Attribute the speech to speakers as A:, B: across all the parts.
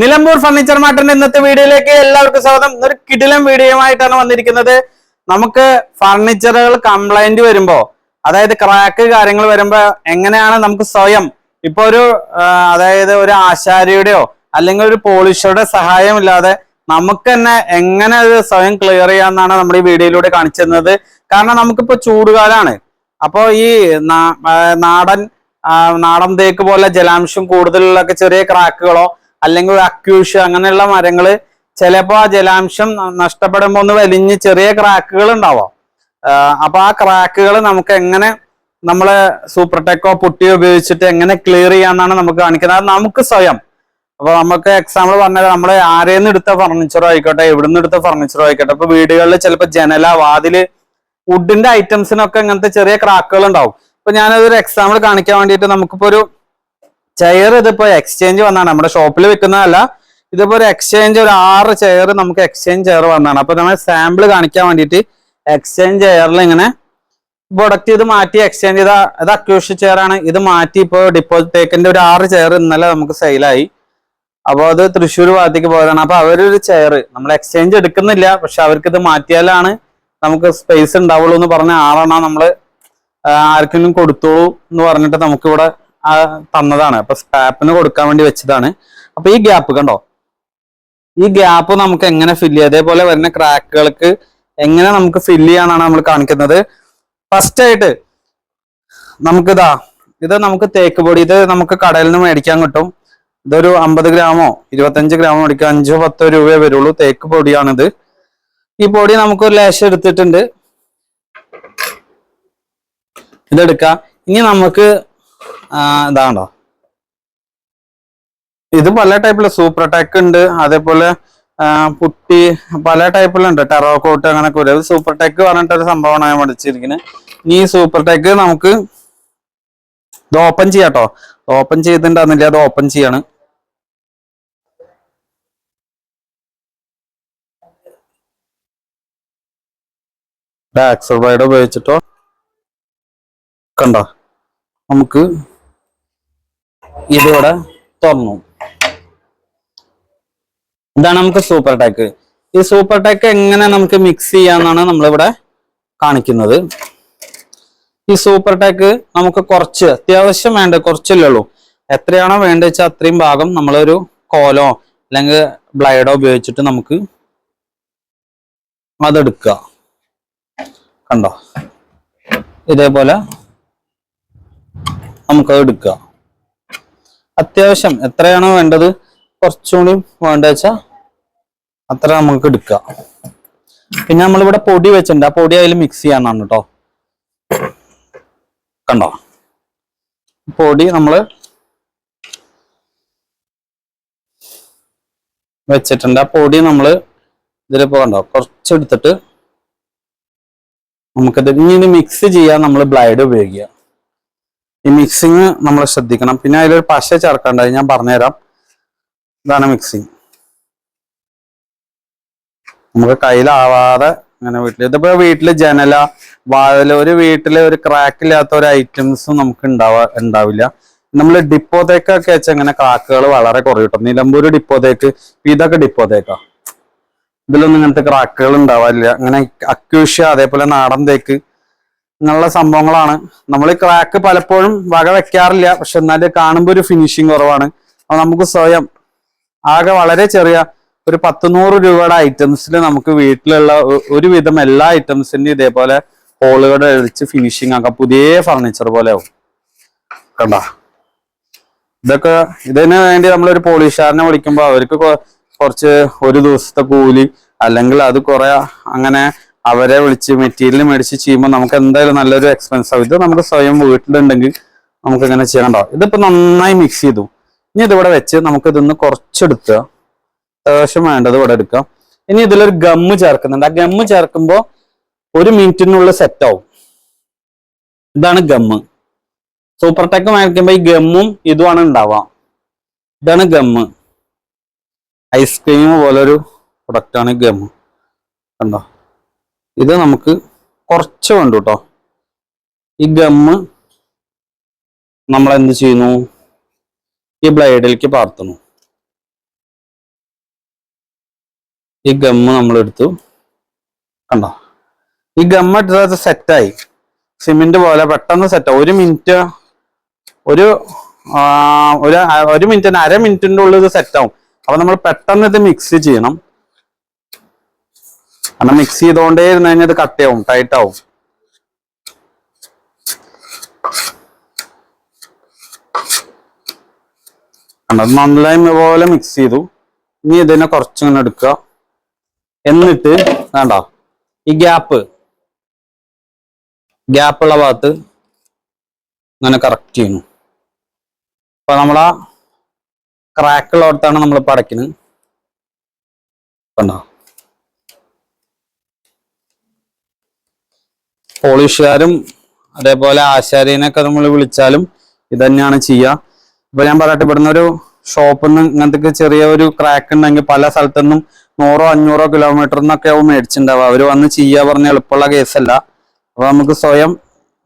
A: Nilambur furniture മാർട്ടിന്റെ ഇന്നത്തെ വീഡിയോയിലേക്ക് എല്ലാവർക്കും സ്വാഗതം. ഒരു കിടിലം വീഡിയോയുമായിട്ടാണ് വന്നിരിക്കുന്നത്. നമുക്ക് ഫർണിച്ചറുകൾ കംപ്ലൈന്റ് വരുമ്പോ അതായത് ക്രാക്ക് കാര്യങ്ങൾ വരുമ്പോ എങ്ങനെയാണ് നമുക്ക് സ്വയം ഇപ്പൊ ഒരു അതായത് ഒരു ആശാരിയുടെയോ അല്ലെങ്കിൽ ഒരു പോളിഷറുടെ സഹായമില്ലാതെ നമുക്ക് തന്നെ എങ്ങനെ അത് സ്വയം ക്ലിയർ ചെയ്യാന്നാണ് നമ്മൾ ഈ വീഡിയോയിലൂടെ കാണിച്ചു തന്നത്. കാരണം നമുക്കിപ്പോ ചൂടുകാലാണ്. അപ്പോ ഈ നാടൻ നാടൻ തേക്ക് പോലെ ജലാംശം കൂടുതലുള്ള ചെറിയ ക്രാക്കുകളോ അല്ലെങ്കിൽ അക്യൂഷ അങ്ങനെയുള്ള മരങ്ങൾ ചിലപ്പോൾ ആ ജലാംശം നഷ്ടപ്പെടുമ്പോൾ നഷ്ടപ്പെടുമ്പോ ഒന്ന് വലിഞ്ഞ് ചെറിയ ക്രാക്കുകൾ ഉണ്ടാവാം. അപ്പൊ ആ ക്രാക്കുകൾ നമുക്ക് എങ്ങനെ നമ്മൾ സൂപ്പർ ടെക്കോ പുട്ടിയോ ഉപയോഗിച്ചിട്ട് എങ്ങനെ ക്ലിയർ ചെയ്യാന്നാണ് നമുക്ക് കാണിക്കുന്നത്. നമുക്ക് സ്വയം. അപ്പൊ നമുക്ക് എക്സാമ്പിൾ പറഞ്ഞത് നമ്മൾ ആരെന്ന് എടുത്ത ഫർണിച്ചറോ ആയിക്കോട്ടെ എവിടുന്ന് എടുത്ത ഫർണിച്ചറോ ആയിക്കോട്ടെ. ഇപ്പൊ വീടുകളിൽ ചിലപ്പോൾ ജനല വാതിൽ വുഡിന്റെ ഐറ്റംസിനൊക്കെ ഇങ്ങനത്തെ ചെറിയ ക്രാക്കുകൾ ഉണ്ടാവും. ഇപ്പൊ ഞാനതൊരു എക്സാമ്പിൾ കാണിക്കാൻ വേണ്ടിയിട്ട് നമുക്കിപ്പോ ഒരു ചെയർ ഇതിപ്പോ എക്സ്ചേഞ്ച് വന്നാണ്. നമ്മുടെ ഷോപ്പിൽ വെക്കുന്നതല്ല ഇതിപ്പോ ഒരു എക്സ്ചേഞ്ച് ഒരു ആറ് ചെയർ നമുക്ക് എക്സ്ചേഞ്ച് ചെയർ വന്നാണ്. അപ്പൊ നമ്മൾ സാമ്പിൾ കാണിക്കാൻ വേണ്ടിയിട്ട് എക്സ്ചേഞ്ച് ചെയറിൽ ഇങ്ങനെ പ്രൊഡക്റ്റ് ഇത് മാറ്റി എക്സ്ചേഞ്ച് ചെയ്ത അത് അക്യൂഷ് ചെയർ ആണ്. ഇത് മാറ്റി ഇപ്പോൾ ഡിപ്പോസിറ്റ് ടേക്കിന്റെ ഒരു ആറ് ചെയർ ഇന്നലെ നമുക്ക് സെയിലായി അപ്പോൾ അത് തൃശ്ശൂർ ഭാഗത്തേക്ക് പോയതാണ്. അപ്പൊ അവരൊരു ചെയർ നമ്മൾ എക്സ്ചേഞ്ച് എടുക്കുന്നില്ല പക്ഷെ അവർക്ക് ഇത് മാറ്റിയാലാണ് നമുക്ക് സ്പേസ് ഉണ്ടാവുള്ളൂ എന്ന് പറഞ്ഞ ആറെണ്ണം നമ്മൾ ആ, ആർക്കെങ്കിലും കൊടുത്തോളൂ എന്ന് പറഞ്ഞിട്ട് നമുക്കിവിടെ തന്നതാണ്. അപ്പൊ സ്ക്രാപ്പിന് കൊടുക്കാൻ വേണ്ടി വെച്ചതാണ്. അപ്പൊ ഈ ഗ്യാപ്പ് കണ്ടോ? ഈ ഗ്യാപ്പ് നമുക്ക് എങ്ങനെ ഫില്ല് ചെയ്യാം? അതേപോലെ വരുന്ന ക്രാക്കുകൾക്ക് എങ്ങനെ നമുക്ക് ഫില്ല് ചെയ്യാനാണ് നമ്മൾ കാണിക്കുന്നത്. ഫസ്റ്റ് ആയിട്ട് നമുക്കിതാ ഇത് നമുക്ക് തേക്ക് പൊടി ഇത് നമുക്ക് കടയിൽ നിന്ന് മേടിക്കാൻ കിട്ടും. ഇതൊരു അമ്പത് ഗ്രാമോ ഇരുപത്തഞ്ച് ഗ്രാമോ മേടിക്കാം അഞ്ചോ പത്തോ രൂപയെ വരുള്ളൂ. തേക്ക് പൊടിയാണിത് ഈ പൊടി നമുക്ക് ഒരു ലേശം എടുത്തിട്ടുണ്ട്. ഇതെടുക്കാം. ഇനി നമുക്ക് ഇതാണ്ടോ ഇത് പല ടൈപ്പിലെ സൂപ്പർ ടെക്ക് ഉണ്ട്. അതേപോലെ പുട്ടി പല ടൈപ്പിലുണ്ട് ടെറോക്കോട്ട് അങ്ങനെയൊക്കെ വരും. സൂപ്പർ ടെക് പറഞ്ഞിട്ടൊരു സംഭവമാണ് ഞാൻ പഠിച്ചിരിക്കുന്നത് ഇനി ഈ സൂപ്പർ ടെക് നമുക്ക് ഇത് ഓപ്പൺ ചെയ്യാട്ടോ ഓപ്പൺ ചെയ്തിട്ടുണ്ടെന്നില്ല അത് ഓപ്പൺ ചെയ്യാണ്. ഉപയോഗിച്ചിട്ടോ? കണ്ടോ? നമുക്ക് ഇതിവിടെ തുറന്നു. ഇതാണ് നമുക്ക് സൂപ്പർ ടെക്ക് ഈ സൂപ്പർ ടെക്ക് എങ്ങനെ നമുക്ക് മിക്സ് ചെയ്യാന്നാണ് നമ്മളിവിടെ കാണിക്കുന്നത്. ഈ സൂപ്പർ ടെക്ക് നമുക്ക് കുറച്ച് അത്യാവശ്യം വേണ്ട കുറച്ചില്ലുള്ളൂ എത്രയാണോ വേണ്ടത് വെച്ചാൽ അത്രയും ഭാഗം നമ്മളൊരു കോലോ അല്ലെങ്കിൽ ബ്ലൈഡോ ഉപയോഗിച്ചിട്ട് നമുക്ക് അതെടുക്കുക. കണ്ടോ? ഇതേപോലെ നമുക്കത് എടുക്കുക അത്യാവശ്യം എത്രയാണോ വേണ്ടത് കുറച്ചുകൂടി വേണ്ട വെച്ചാൽ അത്ര നമുക്ക് എടുക്കുക പിന്നെ നമ്മളിവിടെ പൊടി വെച്ചിട്ടുണ്ട്. ആ പൊടി അതിൽ മിക്സ് ചെയ്യാനാണ് കേട്ടോ കണ്ടോ? പൊടി നമ്മൾ വെച്ചിട്ടുണ്ട്. ആ പൊടി നമ്മൾ ഇതിലിപ്പോ കണ്ടോ? കുറച്ചെടുത്തിട്ട് നമുക്കത് ഇനി മിക്സ് ചെയ്യാൻ നമ്മൾ ബ്ലൈഡ് ഉപയോഗിക്കുക. ഈ മിക്സിങ് നമ്മൾ ശ്രദ്ധിക്കണം. പിന്നെ അതിലൊരു പശ ചേർക്കേണ്ട ഞാൻ പറഞ്ഞുതരാം. ഇതാണ് മിക്സിങ് നമുക്ക് കയ്യിലാവാതെ അങ്ങനെ വീട്ടിൽ ഇതിപ്പോ വീട്ടിൽ ജനല വാഴല ഒരു വീട്ടിൽ ഒരു ക്രാക്ക് ഇല്ലാത്ത ഒരു ഐറ്റംസും നമുക്ക് ഉണ്ടാവാ ഉണ്ടാവില്ല. നമ്മൾ ഡിപ്പോതേക്കൊക്കെ വെച്ചാൽ ഇങ്ങനെ ക്രാക്കുകൾ വളരെ കുറയും നിലമ്പൂര് നിലമ്പൂർ ഡിപ്പോതേക്ക് ഇതൊക്കെ ഡിപ്പോതേക്കാ ഇതിലൊന്നും ഇങ്ങനത്തെ ക്രാക്കുകൾ ഉണ്ടാവാറില്ല. അങ്ങനെ അക്യൂഷ്യ അതേപോലെ നാടൻ തേക്ക് ഇങ്ങനെയുള്ള സംഭവങ്ങളാണ്. നമ്മൾ ക്രാക്ക് പലപ്പോഴും വക വെക്കാറില്ല. പക്ഷെ എന്നാലും കാണുമ്പോൾ ഒരു ഫിനിഷിങ് കുറവാണ്. അപ്പൊ നമുക്ക് സ്വയം ആകെ വളരെ ചെറിയ ഒരു പത്ത് നൂറ് രൂപയുടെ ഐറ്റംസിൽ നമുക്ക് വീട്ടിലുള്ള ഒരുവിധം എല്ലാ ഐറ്റംസിന്റെയും ഇതേപോലെ ഹോളുകൾ അടിച്ച് ഫിനിഷിങ് ആക്കാം. പുതിയ ഫർണിച്ചർ പോലെ ആവും. കണ്ട? ഇതൊക്കെ ഇതിന് വേണ്ടി നമ്മളൊരു പോളിഷാറിനെ വിളിക്കുമ്പോൾ അവർക്ക് കുറച്ച് ഒരു ദിവസത്തെ കൂലി അല്ലെങ്കിൽ അത് കുറെ അങ്ങനെ അവരെ വിളിച്ച് മെറ്റീരിയൽ മേടിച്ച് ചെയ്യുമ്പോൾ നമുക്ക് എന്തായാലും നല്ലൊരു എക്സ്പെൻസ് ആവും. ഇത് നമുക്ക് സ്വയം വീട്ടിലുണ്ടെങ്കിൽ നമുക്ക് ഇങ്ങനെ ചെയ്യണ്ടോ ഇതിപ്പോ നന്നായി മിക്സ് ചെയ്തു. ഇനി ഇതിവിടെ വെച്ച് നമുക്ക് ഇതൊന്ന് കുറച്ചെടുക്കുക. അത്യാവശ്യം വേണ്ടത് ഇവിടെ എടുക്കാം. ഇനി ഇതിലൊരു ഗമ്മ് ചേർക്കുന്നുണ്ട്. ആ ഗമ്മ് ചേർക്കുമ്പോൾ ഒരു മിനിറ്റിനുള്ളിൽ സെറ്റ് ആവും. ഇതാണ് ഗമ്മ് സൂപ്പർ ടെക്ക് മേടിക്കുമ്പോൾ ഈ ഗമ്മും ഇതുമാണ് ഉണ്ടാവുക. ഇതാണ് ഗമ്മ് ഐസ്ക്രീം പോലൊരു പ്രൊഡക്റ്റാണ് ഗമ്മ് കണ്ടോ? ഇത് നമുക്ക് കുറച്ച് വേണ്ടു കേട്ടോ ഈ ഗമ്മ് നമ്മൾ എന്ത് ചെയ്യുന്നു? ഈ ബ്ലൈഡിലേക്ക് പാർത്തുന്നു. ഈ ഗമ്മ് നമ്മൾ എടുത്തു. കണ്ടോ? ഈ ഗമ്മ എടുത്തത് സെറ്റായി സിമെന്റ് പോലെ പെട്ടെന്ന് സെറ്റ് ഒരു മിനിറ്റ് ഒരു ഒരു മിനിറ്റ് ഒരു മിനിറ്റിന് അര മിനിറ്റിന്റെ ഉള്ളിൽ ഇത് സെറ്റ് ആവും. അപ്പൊ നമ്മൾ പെട്ടെന്ന് ഇത് മിക്സ് ചെയ്യണം. കാരണം മിക്സ് ചെയ്തുകൊണ്ടേ ഇരുന്ന് കഴിഞ്ഞാൽ ഇത് കട്ടയാവും ടൈറ്റ് ആവും. കണ്ടോ നന്നായി പോലെ മിക്സ് ചെയ്തു. ഇനി ഇതിനെ കുറച്ചിങ്ങനെ എടുക്കുക. എന്നിട്ട് വേണ്ട ഈ ഗ്യാപ്പ് ഗ്യാപ്പുള്ള ഭാഗത്ത് ഇങ്ങനെ കറക്റ്റ് ചെയ്യുന്നു. അപ്പൊ നമ്മളാ ക്രാക്കുള്ളടത്താണ് നമ്മൾ അടയ്ക്കുന്നത് കണ്ടോ? പോളിഷുകാരും അതേപോലെ ആശാരീനൊക്കെ നമ്മൾ വിളിച്ചാലും ഇത് തന്നെയാണ് ചെയ്യുക ഇപ്പൊ ഞാൻ പറയട്ടെ ഇവിടുന്ന് ഒരു ഷോപ്പിൽ നിന്ന് ഇങ്ങനത്തെ ചെറിയ ഒരു ക്രാക്ക് ഉണ്ടെങ്കിൽ പല സ്ഥലത്തു നിന്നും നൂറോ അഞ്ഞൂറോ കിലോമീറ്റർ നിന്നൊക്കെ ആവും മേടിച്ചിട്ടുണ്ടാവുക അവർ വന്ന് ചെയ്യുക പറഞ്ഞ എളുപ്പമുള്ള കേസല്ല. അപ്പൊ നമുക്ക് സ്വയം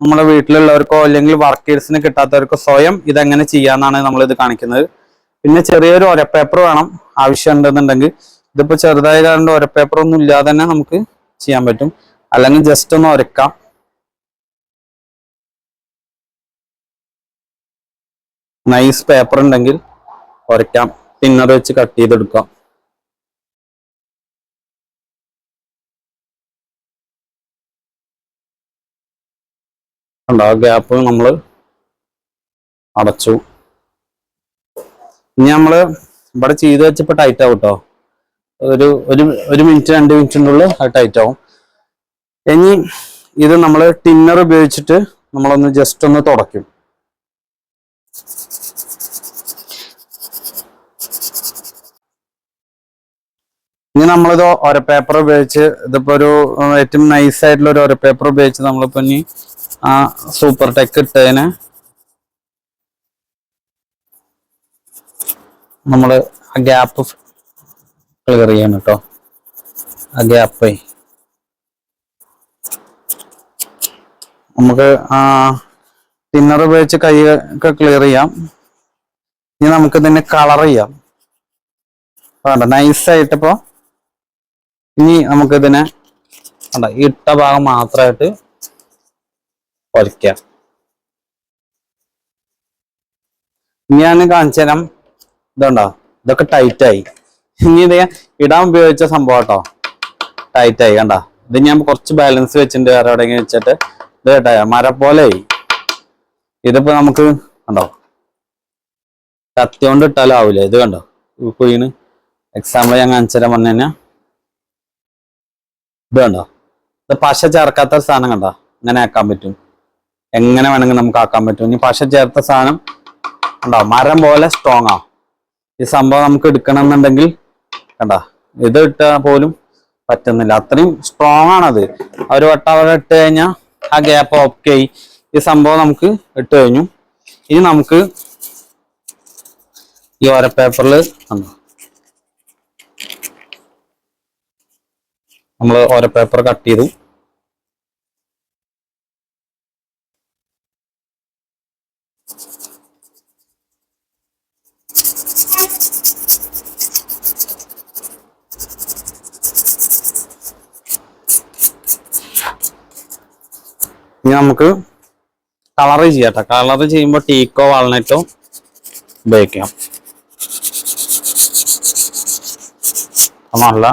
A: നമ്മുടെ വീട്ടിലുള്ളവർക്കോ അല്ലെങ്കിൽ വർക്കേഴ്സിന് കിട്ടാത്തവർക്കോ സ്വയം ഇതെങ്ങനെ ചെയ്യാന്നാണ് നമ്മൾ ഇത് കാണിക്കുന്നത്. പിന്നെ ചെറിയൊരു ഒരപ്പേപ്പർ വേണം ആവശ്യം ഉണ്ടെന്നുണ്ടെങ്കിൽ ഇതിപ്പോ ചെറുതായ കാരണം ഒരപ്പേപ്പർ ഒന്നും ഇല്ലാതെ തന്നെ നമുക്ക് ചെയ്യാൻ പറ്റും. അല്ലെങ്കിൽ ജസ്റ്റ് ഒന്ന് ഒരക്കാം. നൈസ് പേപ്പർ ഉണ്ടെങ്കിൽ ഉരയ്ക്കാം തിന്നർ വെച്ച് കട്ട് ചെയ്തെടുക്കാം. ഉണ്ടാവും ഗ്യാപ്പ് നമ്മൾ അടച്ചു. ഇനി നമ്മൾ ഇവിടെ ചെയ്ത് വെച്ചപ്പോ ടൈറ്റ് ആവും കേട്ടോ ഒരു ഒരു ഒരു മിനിറ്റ് രണ്ട് മിനിറ്റിനുള്ളിൽ അത് ടൈറ്റ് ആവും. ഇനി ഇത് നമ്മൾ ടിന്നർ ഉപയോഗിച്ചിട്ട് നമ്മളൊന്ന് ജസ്റ്റ് ഒന്ന് തുടയ്ക്കും. ഇനി നമ്മളിത് ഒര പേപ്പർ ഉപയോഗിച്ച് ഇതിപ്പോ ഒരു ഏറ്റവും നൈസ് ആയിട്ടുള്ള ഒരു പേപ്പർ ഉപയോഗിച്ച് നമ്മളിപ്പോ ഇനി ആ സൂപ്പർ ടെക്ക് ഇട്ടതിന് നമ്മൾ ആ ഗ്യാപ്പ് ക്ലിയർ ചെയ്യണം കേട്ടോ ആ ഗ്യാപ്പ് നമുക്ക് ആ ടിന്നർ ഉപയോഗിച്ച് കൈ ഒക്കെ ക്ലിയർ ചെയ്യാം. ഇനി നമുക്ക് ഇതിനെ കളർ ചെയ്യാം വേണ്ട നൈസായിട്ട് ഇപ്പോ ഇനി നമുക്കിതിനെ അല്ല ഇട്ട ഭാഗം മാത്രമായിട്ട് ഒരയ്ക്കാം ഇനി ഞാൻ കാണിച്ചു തരാം. ഇതുണ്ടോ ഇതൊക്കെ ടൈറ്റായി ഇനി ഇത് ഇടാൻ ഉപയോഗിച്ച സംഭവം കേട്ടോ. ടൈറ്റായി കണ്ട. ഇത് ഞാൻ കുറച്ച് ബാലൻസ് വെച്ചിട്ടുണ്ട് വേറെ എവിടെയെങ്കിലും വെച്ചിട്ട്. ഇത് കേട്ടോ മര പോലെ ഇതിപ്പോ നമുക്ക് കണ്ടോ കത്തി കൊണ്ട് ഇട്ടാലും ആവില്ല ഇത് കണ്ടോ കുയിന് എക്സാമ്പിൾ ഞാൻ കാണിച്ചു തരാൻ കഴിഞ്ഞാൽ ഇത് പശ ചേർക്കാത്ത സാധനം കണ്ടോ? അങ്ങനെ ആക്കാൻ പറ്റും. എങ്ങനെ വേണമെങ്കിൽ നമുക്ക് ആക്കാൻ പറ്റും. ഇനി പശ ചേർത്ത സാധനം കണ്ടോ? മരം പോലെ സ്ട്രോങ് ആ. ഈ സംഭവം നമുക്ക് എടുക്കണം എന്നുണ്ടെങ്കിൽ കണ്ടോ? ഇത് ഇട്ടാൽ പോലും പറ്റുന്നില്ല. അത്രയും സ്ട്രോങ് ആണത്. ഒരു വട്ടം അവിടെ ഇട്ട് കഴിഞ്ഞാൽ ആ ഗ്യാപ്പ് ഓക്കെ ആയി. ഈ സംഭവം നമുക്ക് ഇട്ട് കഴിഞ്ഞു. ഇനി നമുക്ക് ഈ ഓരോ പേപ്പറിൽ കണ്ടോ? നമ്മൾ ഓരോ പേപ്പർ കട്ട് ചെയ്തു. ഇനി നമുക്ക് കളർ ചെയ്യാട്ടോ കളർ ചെയ്യുമ്പോൾ ടീക്കോ വാൾനറ്റോ ഉപയോഗിക്കാം. നല്ല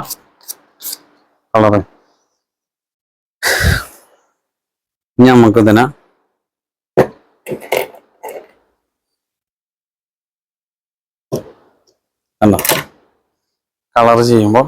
A: കളറ് നമുക്ക് ഇതിനെ കണ്ടോ? കളർ ചെയ്യുമ്പോൾ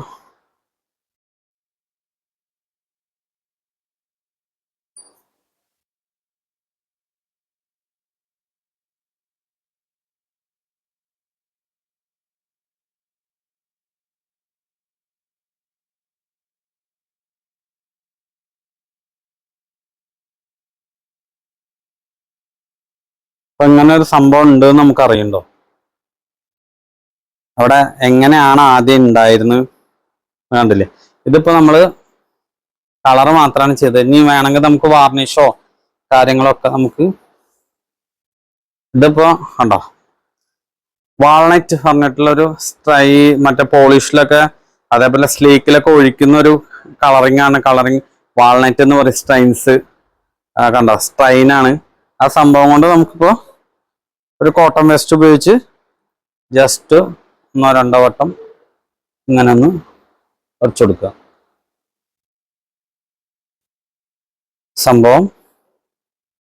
A: അപ്പൊ ഇങ്ങനെ ഒരു സംഭവം ഉണ്ട് എന്ന് നമുക്ക് അറിയണ്ടോ അവിടെ എങ്ങനെയാണ് ആദ്യം ഉണ്ടായിരുന്നു കണ്ടില്ലേ? ഇതിപ്പോ നമ്മൾ കളർ മാത്രമാണ് ചെയ്തത്. ഇനി വേണമെങ്കിൽ നമുക്ക് വാർണിഷോ കാര്യങ്ങളൊക്കെ നമുക്ക് ഇതിപ്പോ കണ്ടോ? വാൾനറ്റ് പറഞ്ഞിട്ടുള്ള ഒരു സ്ട്രൈ മറ്റേ പോളിഷിലൊക്കെ അതേപോലെ സ്ലീക്കിലൊക്കെ ഒഴിക്കുന്ന ഒരു കളറിംഗ് ആണ് കളറിങ് വാൾനട്ട് എന്ന് പറയും സ്ട്രൈൻസ് കണ്ടോ? സ്ട്രൈനാണ് ആ സംഭവം കൊണ്ട് നമുക്കിപ്പോ ഒരു കോട്ടൺ വേസ്റ്റ് ഉപയോഗിച്ച് ജസ്റ്റ് ഒന്നോ രണ്ടോ വട്ടം ഇങ്ങനെ ഒന്ന് ഉറച്ചു സംഭവം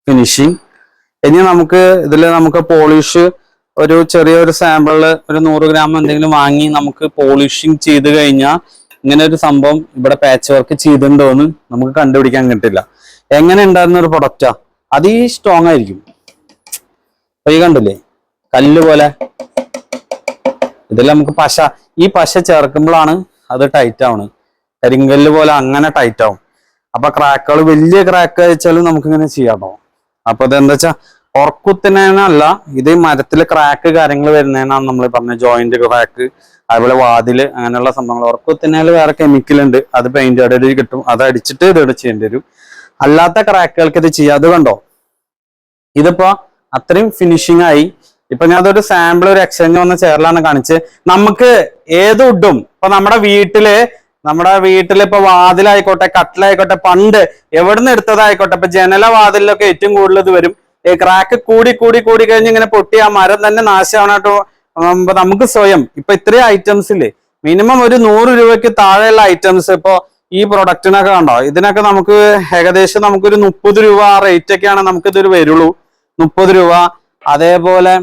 A: ഫിനിഷിങ് ഇനി നമുക്ക് ഇതിൽ നമുക്ക് പോളിഷ് ഒരു ചെറിയൊരു സാമ്പിളിൽ ഒരു നൂറ് ഗ്രാം എന്തെങ്കിലും വാങ്ങി നമുക്ക് പോളിഷിങ് ചെയ്ത് കഴിഞ്ഞാൽ ഇങ്ങനെ ഒരു സംഭവം ഇവിടെ പാച്ച് വർക്ക് ചെയ്തിട്ടുണ്ടോ എന്ന് നമുക്ക് കണ്ടുപിടിക്കാൻ കിട്ടില്ല. എങ്ങനെ ഉണ്ടായിരുന്ന ഒരു പ്രൊഡക്റ്റാ അത് സ്ട്രോങ് ആയിരിക്കും. ഈ കണ്ടില്ലേ? കല്ല് പോലെ. ഇതിൽ നമുക്ക് പശ. ഈ പശ ചേർക്കുമ്പോഴാണ് അത് ടൈറ്റ് ആവുന്നത് കരിങ്കല്ല് പോലെ അങ്ങനെ ടൈറ്റ് ആവും. അപ്പൊ ക്രാക്കുകൾ വലിയ ക്രാക്ക് വെച്ചാലും നമുക്ക് ഇങ്ങനെ ചെയ്യാട്ടോ അപ്പൊ ഇതെന്താ വെച്ചാ ഉറക്കുത്തിനല്ല ഇത് മരത്തിൽ ക്രാക്ക് കാര്യങ്ങൾ വരുന്നതിനാണ് നമ്മൾ പറഞ്ഞ ജോയിന്റ് ക്രാക്ക് അതുപോലെ വാതിൽ അങ്ങനെയുള്ള സംഭവങ്ങൾ. ഉറക്കുത്തിനാൽ വേറെ കെമിക്കൽ ഉണ്ട്. അത് പെയിന്റ് അടി കിട്ടും. അത് അടിച്ചിട്ട് ഇത് ചെയ്യേണ്ടി വരും. അല്ലാത്ത ക്രാക്കുകൾക്ക് ഇത് ചെയ്യാതെ കണ്ടോ? ഇതിപ്പോ അത്രയും ഫിനിഷിംഗ് ആയി. ഇപ്പൊ ഞാൻ അതൊരു സാമ്പിൾ ഒരു എക്സ്ചേഞ്ച് വന്ന ചെയറിലാണ് കാണിച്ച് നമുക്ക് ഏത് വുഡും ഇപ്പൊ നമ്മുടെ വീട്ടിൽ നമ്മുടെ വീട്ടിൽ ഇപ്പൊ വാതിലായിക്കോട്ടെ കട്ടിലായിക്കോട്ടെ പണ്ട് എവിടുന്ന് എടുത്തതായിക്കോട്ടെ ഇപ്പൊ ജനല വാതിലൊക്കെ ഏറ്റവും കൂടുതൽ വരും. ഈ ക്രാക്ക് കൂടി കൂടി കൂടി കഴിഞ്ഞ് ഇങ്ങനെ പൊട്ടി ആ മരം തന്നെ നാശമാവണാട്ടോ നമുക്ക് സ്വയം ഇപ്പൊ ഇത്രയും ഐറ്റംസ് ഇല്ലേ? മിനിമം ഒരു നൂറ് രൂപയ്ക്ക് താഴെയുള്ള ഐറ്റംസ് ഇപ്പൊ ഈ പ്രൊഡക്റ്റിനൊക്കെ കണ്ടോ? ഇതിനൊക്കെ നമുക്ക് ഏകദേശം നമുക്കൊരു മുപ്പത് രൂപ ആ റേറ്റ് ഒക്കെയാണ് നമുക്ക് ഇതൊരു വരുള്ളൂ. മുപ്പത് രൂപ. അതേപോലെ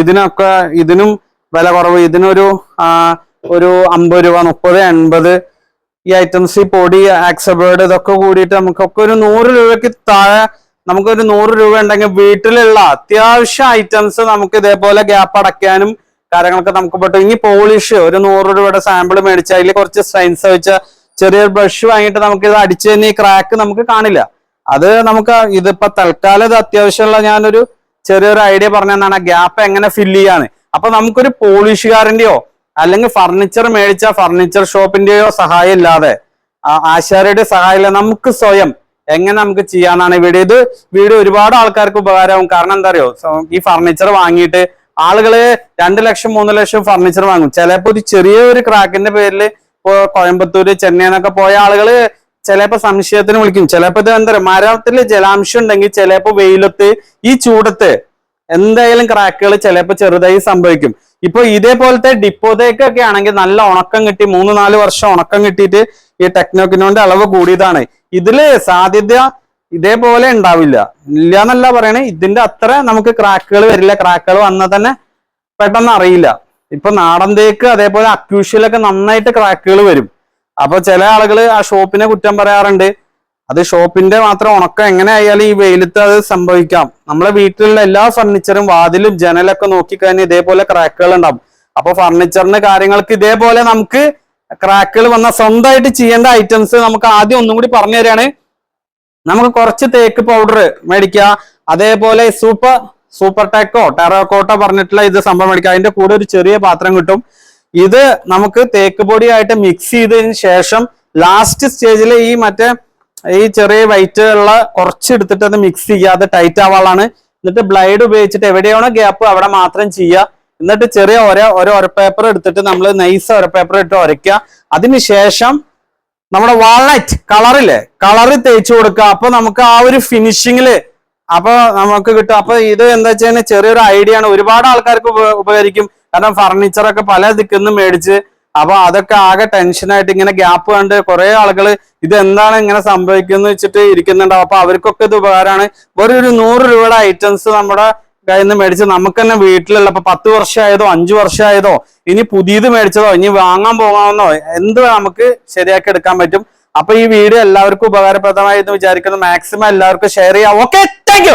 A: ഇതിനൊക്കെ ഇതിനും വില കുറവ്. ഇതിനൊരു ഒരു അമ്പത് രൂപ മുപ്പത് എൺപത് ഈ ഐറ്റംസ് ഈ പൊടി ആക്സബേർഡ് ഇതൊക്കെ കൂടിയിട്ട് നമുക്കൊക്കെ ഒരു നൂറ് രൂപയ്ക്ക് താഴെ നമുക്കൊരു നൂറ് രൂപ ഉണ്ടെങ്കിൽ വീട്ടിലുള്ള അത്യാവശ്യ ഐറ്റംസ് നമുക്ക് ഇതേപോലെ ഗ്യാപ്പ് അടയ്ക്കാനും കാര്യങ്ങളൊക്കെ നമുക്ക് പറ്റും. ഇനി പോളിഷ് ഒരു നൂറ് രൂപയുടെ സാമ്പിൾ മേടിച്ചാൽ കുറച്ച് സ്ട്രെയിൻസ് വെച്ച ചെറിയൊരു ബ്രഷ് വാങ്ങിയിട്ട് നമുക്ക് ഇത് അടിച്ചു തന്നെ ഈ ക്രാക്ക് നമുക്ക് കാണില്ല. അത് നമുക്ക് ഇതിപ്പോ തൽക്കാലം അത്യാവശ്യമുള്ള ഞാനൊരു ചെറിയൊരു ഐഡിയ പറഞ്ഞതാണ് ഗ്യാപ്പ് എങ്ങനെ ഫില്ല് ചെയ്യാന്ന് അപ്പൊ നമുക്കൊരു പോളിഷുകാരന്റെയോ അല്ലെങ്കിൽ ഫർണിച്ചർ മേടിച്ച ഫർണിച്ചർ ഷോപ്പിന്റെയോ സഹായം ഇല്ലാതെ ആശാരിയുടെ സഹായം നമുക്ക് സ്വയം എങ്ങനെ നമുക്ക് ചെയ്യാനാണ് വീട് ഇത് വീഡിയോ ഒരുപാട് ആൾക്കാർക്ക് ഉപകാരമാവും. കാരണം എന്താ അറിയോ? ഈ ഫർണിച്ചർ വാങ്ങിയിട്ട് ആളുകൾ രണ്ട് ലക്ഷം മൂന്ന് ലക്ഷം ഫർണിച്ചർ വാങ്ങും. ചിലപ്പോ ഒരു ചെറിയ ഒരു ക്രാക്കിന്റെ പേരിൽ ഇപ്പോ കോയമ്പത്തൂര് ചെന്നൈ എന്നൊക്കെ പോയ ആളുകൾ ചിലപ്പോ സംശയത്തിന് വിളിക്കും. ചിലപ്പോ ഇത് എന്താ പറയുക മരത്തിൽ ജലാംശം ഉണ്ടെങ്കിൽ ചിലപ്പോ വെയിലത്ത് ഈ ചൂടത്ത് എന്തായാലും ക്രാക്കുകൾ ചിലപ്പോൾ ചെറുതായി സംഭവിക്കും. ഇപ്പൊ ഇതേപോലത്തെ ഡിപ്പോതേക്കൊക്കെ ആണെങ്കിൽ നല്ല ഉണക്കം കിട്ടി മൂന്ന് നാല് വർഷം ഉണക്കം കിട്ടിയിട്ട് ഈ ടെക്നോക്കിനോന്റെ അളവ് കൂടിയതാണ്. ഇതിൽ സാധ്യത ഇതേപോലെ ഉണ്ടാവില്ല. ഇല്ല എന്നല്ല പറയണേ ഇതിന്റെ അത്ര നമുക്ക് ക്രാക്കുകൾ വരില്ല. ക്രാക്കുകൾ വന്നാൽ തന്നെ പെട്ടെന്ന് അറിയില്ല. ഇപ്പൊ നാടൻ തേക്ക് അതേപോലെ അക്യൂഷ്യലൊക്കെ നന്നായിട്ട് ക്രാക്കുകൾ വരും. അപ്പൊ ചില ആളുകൾ ആ ഷോപ്പിനെ കുറ്റം പറയാറുണ്ട്. അത് ഷോപ്പിന്റെ മാത്രം ഉണക്കം എങ്ങനെ ആയാലും ഈ വെയിലത്ത് അത് സംഭവിക്കാം. നമ്മളെ വീട്ടിലുള്ള എല്ലാ ഫർണിച്ചറും വാതിലും ജനലൊക്കെ നോക്കിക്കഴിഞ്ഞാൽ ഇതേപോലെ ക്രാക്കുകൾ ഉണ്ടാവും. അപ്പൊ ഫർണിച്ചറിന്റെ കാര്യങ്ങൾക്ക് ഇതേപോലെ നമുക്ക് ക്രാക്കുകൾ വന്ന സ്വന്തമായിട്ട് ചെയ്യേണ്ട ഐറ്റംസ് നമുക്ക് ആദ്യം ഒന്നും കൂടി പറഞ്ഞു തരാണ്. നമുക്ക് കുറച്ച് തേക്ക് പൗഡർ മേടിക്കുക അതേപോലെ സൂപ്പർ സൂപ്പർ ടെക്കോ ടെറോക്കോട്ടോ പറഞ്ഞിട്ടുള്ള ഇത് സംഭവം മേടിക്കുക അതിന്റെ കൂടെ ഒരു ചെറിയ പാത്രം കിട്ടും. ഇത് നമുക്ക് തേക്ക് പൊടിയായിട്ട് മിക്സ് ചെയ്തതിന് ശേഷം ലാസ്റ്റ് സ്റ്റേജിൽ ഈ മറ്റേ ഈ ചെറിയ വൈറ്റ് ഉള്ള കുറച്ച് എടുത്തിട്ട് അത് മിക്സ് ചെയ്യുക. അത് ടൈറ്റ് ആവാളാണ്. എന്നിട്ട് ബ്ലൈഡ് ഉപയോഗിച്ചിട്ട് എവിടെയാണോ ഗ്യാപ്പ് അവിടെ മാത്രം ചെയ്യുക. എന്നിട്ട് ചെറിയ ഒര ഒരു ഒരപ്പേപ്പർ എടുത്തിട്ട് നമ്മൾ നൈസ് ഒരപ്പേപ്പർ ഇട്ട് ഉരയ്ക്കുക അതിനുശേഷം നമ്മുടെ വാൾനറ്റ് കളറില്ലേ കളറ് തേച്ച് കൊടുക്കുക. അപ്പൊ നമുക്ക് ആ ഒരു ഫിനിഷിങ്ങിൽ അപ്പൊ നമുക്ക് കിട്ടും. അപ്പൊ ഇത് എന്താ വെച്ചാൽ ചെറിയൊരു ഐഡിയ ആണ്. ഒരുപാട് ആൾക്കാർക്ക് ഉപ- ഉപകരിക്കും. കാരണം ഫർണിച്ചറൊക്കെ പല പല നിന്ന് മേടിച്ച് അപ്പൊ അതൊക്കെ ആകെ ടെൻഷനായിട്ട് ഇങ്ങനെ ഗ്യാപ്പ് കണ്ട് കുറെ ആളുകൾ ഇത് എന്താണ് ഇങ്ങനെ സംഭവിക്കുന്നത് വെച്ചിട്ട് ഇരിക്കുന്നുണ്ടാവും അപ്പൊ അവർക്കൊക്കെ ഇത് ഉപകാരമാണ്. വെറും ഒരു നൂറ് രൂപയുടെ ഐറ്റംസ് നമ്മുടെ കയ്യിൽ നിന്ന് മേടിച്ച് നമുക്ക് തന്നെ വീട്ടിലുള്ള ഇപ്പൊ പത്ത് വർഷമായതോ അഞ്ചു വർഷമായതോ ഇനി പുതിയത് മേടിച്ചതോ ഇനി വാങ്ങാൻ പോകാമെന്നോ എന്ത് നമുക്ക് ശരിയാക്കി എടുക്കാൻ പറ്റും. അപ്പൊ ഈ വീഡിയോ എല്ലാവർക്കും ഉപകാരപ്രദമായി എന്ന് വിചാരിക്കുന്നു. മാക്സിമം എല്ലാവർക്കും ഷെയർ ചെയ്യാം. Okay thank